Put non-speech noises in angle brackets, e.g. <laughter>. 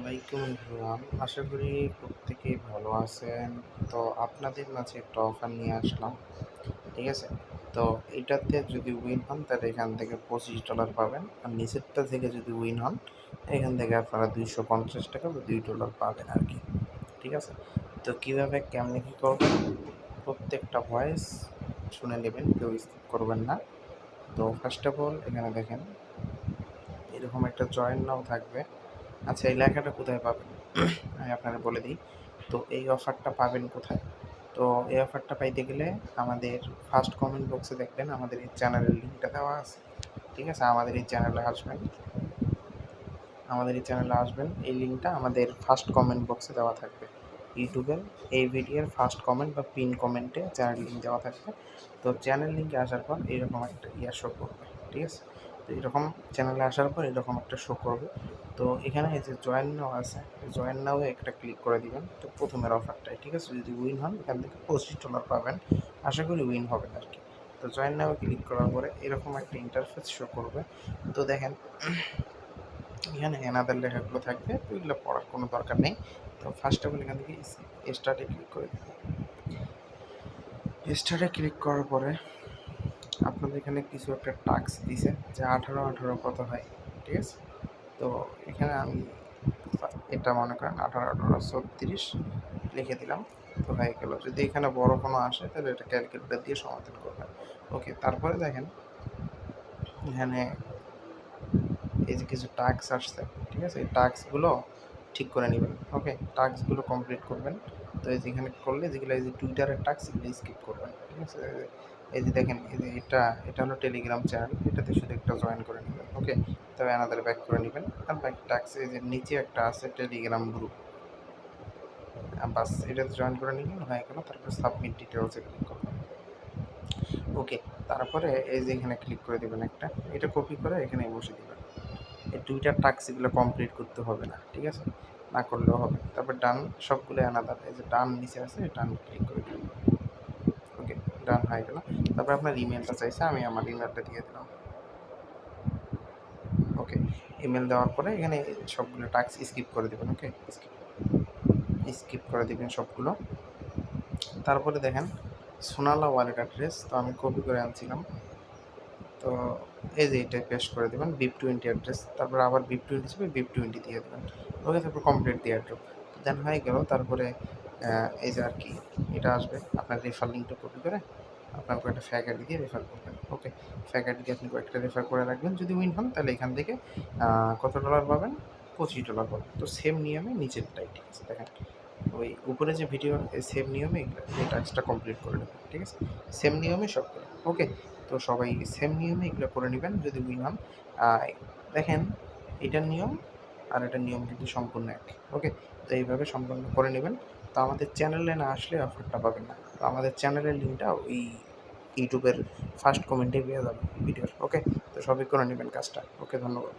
আলাইকুম এভরিওয়ান। আশা করি প্রত্যেকেই ভালো আছেন। তো আপনাদের মাঝে একটা অফার নিয়ে আসলাম, ঠিক আছে? তো এটাতে যদি উইন হন, তাহলে এখান থেকে পঁচিশ ডলার পাবেন। আর নিচেরটা থেকে যদি উইন হন, এখান থেকে আপনারা দুইশো পঞ্চাশ টাকা বা দুই ডলার পাবেন আর কি, ঠিক আছে? তো কীভাবে, কেমনে কী করবেন? প্রত্যেকটা ভয়েস শুনে নেবেন, কেউ স্কিপ করবেন না। তো ফার্স্ট অফ অল এখানে দেখেন, এরকম একটা জয়েন নাও থাকবে। আচ্ছা এই লেখাটা কোথায় পাবেন? <clears throat> আমি আপনারা বলে দিই। তো এই অফারটা পাবেন কোথায়? তো এই অফারটা পাইতে গেলে আমাদের ফার্স্ট কমেন্ট বক্সে দেখবেন আমাদের এই চ্যানেলের লিঙ্কটা দেওয়া আছে। ঠিক আছে? আমাদের এই চ্যানেলে আসবেন। আমাদের এই চ্যানেলে আসবেন। এই লিঙ্কটা আমাদের ফার্স্ট কমেন্ট বক্সে দেওয়া থাকবে। ইউটিউবের এই ভিডিওর ফার্স্ট কমেন্ট বা পিন কমেন্টে চ্যানেল লিঙ্ক দেওয়া থাকবে। তো চ্যানেল লিঙ্কে আসার পর এরকম একটা ইয়ার শো করবে। ঠিক আছে? তো এরকম চ্যানেলে আসার পর এরকম একটা শো করবে। তো এখানে এই যে জয়েন নাও আছে জয়েন নাও একটা ক্লিক করে দিবেন। তো প্রথমের অফারটাই ঠিক আছে? যদি উইন হন, এখান থেকে পঁচিশ ডলার পাবেন। আশা করি উইন হবেন আর কি তো জয়েন নাও ক্লিক করার পরে এরকম একটা ইন্টারফেস শো করবে। তো দেখেন, এখানে এনাদের লেখাগুলো থাকবে। তো এগুলো পড়ার কোনো দরকার নেই। তো ফার্স্ট অফ অল এখান থেকে স্টার্টে ক্লিক করে দেবেন। স্টার্টে ক্লিক করার পরে আপনাদের এখানে কিছু একটা টাস্ক দিছে, যে আঠারো আঠারো কত হয়, ঠিক আছে? তো এখানে আমি এটা মনে করেন আঠারো আঠারো ছত্রিশ লিখে দিলাম। তো হয়ে গেলো। যদি এখানে বড় কোনো আসে, তাহলে এটা ক্যালকুলেটার দিয়ে সমাধান করবেন। ওকে তারপরে দেখেন, এখানে এই যে কিছু টাস্ক আসছে, ঠিক আছে? এই টাস্কগুলো ঠিক করে নেবেন। ওকে টাস্কগুলো কমপ্লিট করবেন। তো এই যেখানে করলে যেগুলো এই যে টুইটারের টাস্ক এগুলো স্কিপ করবেন, ঠিক আছে? এই যে দেখেন, এই যে এটা এটা হলো টেলিগ্রাম চ্যানেল এটাতে শুধু একটা জয়েন করে নেবেন ওকে তবে আনাদের ব্যাক করে নেবেন। আর ব্যাক টাক্স এই যে নিচে একটা আছে টেলিগ্রাম গ্রুপ বাস, এটাতে জয়েন করে নিলেন, হয়ে গেল, তারপরে সাবমিট ডিটেলসে ক্লিক করবেন। ওকে তারপরে এই যে এখানে ক্লিক করে দেবেন একটা, এটা কপি করে এখানে বসে দেবেন। এই দুইটা টাস্ক এগুলো কমপ্লিট করতে হবে না, ঠিক আছে? না করলেও হবে তারপর ডান সবগুলো আনাদার এই যে ডান নিচে আছে ডান ক্লিক করে দেবেন ওকে ডান হয়ে গেল। তারপর আপনার ইমেলটা চাইছে, আমি আমার ইমেলটা দিয়ে দিলাম। ওকে ইমেল দেওয়ার পরে এখানে সবগুলো টাস্ক স্কিপ করে দেবেন ওকে স্কিপ স্কিপ করে দেবেন সবগুলো। তারপরে দেখেন, সোনালা ওয়ালেট অ্যাড্রেস তো আমি কপি করে আনছিলাম। তো এই যে এটা পেস্ট করে দেবেন বিপ টোয়েন্টি অ্যাড্রেস তারপর আবার বিপ টোয়েন্টি হিসেবে বিপ টোয়েন্টি দিয়ে দেবেন। ওকে, তারপর কমপ্লিট দিয়ে ড্রপ দেন হয়ে গেল, তারপরে এই যে আর কি, এটা আসবে। আপনার রেফার লিঙ্কটা কপি করে আপনার কয়েকটা ফ্যাক আইডি দিয়ে রেফার করবেন। ওকে ফ্যাক আইডি দিয়ে আপনি কয়েকটা রেফার করে রাখবেন। যদি উইন হন, তাহলে এখান থেকে কত ডলার পাবেন? পঁচিশ ডলার পাবেন। তো সেম নিয়মে নিচের নিচেরটাই, ঠিক আছে? দেখেন, ওই উপরে যে ভিডিও সেম নিয়মে এই টাস্কটা কমপ্লিট করে নেবেন, ঠিক আছে? সেম নিয়মে সব করে ওকে তো সবাই সেম নিয়মে এগুলো করে নেবেন যদি মিনিমাম দেখেন এটার নিয়ম আর এটার নিয়ম কিন্তু সম্পূর্ণ এক ওকে তো এইভাবে সম্পূর্ণ করে নেবেন। তো আমাদের চ্যানেলে না আসলে অফারটা পাবেন না। তো আমাদের চ্যানেলের লিঙ্কটা ওই ইউটিউবের ফার্স্ট কমেন্টে পেয়ে যাবে ভিডিওর ওকে তো সবই করে নেবেন কাজটা ওকে ধন্যবাদ।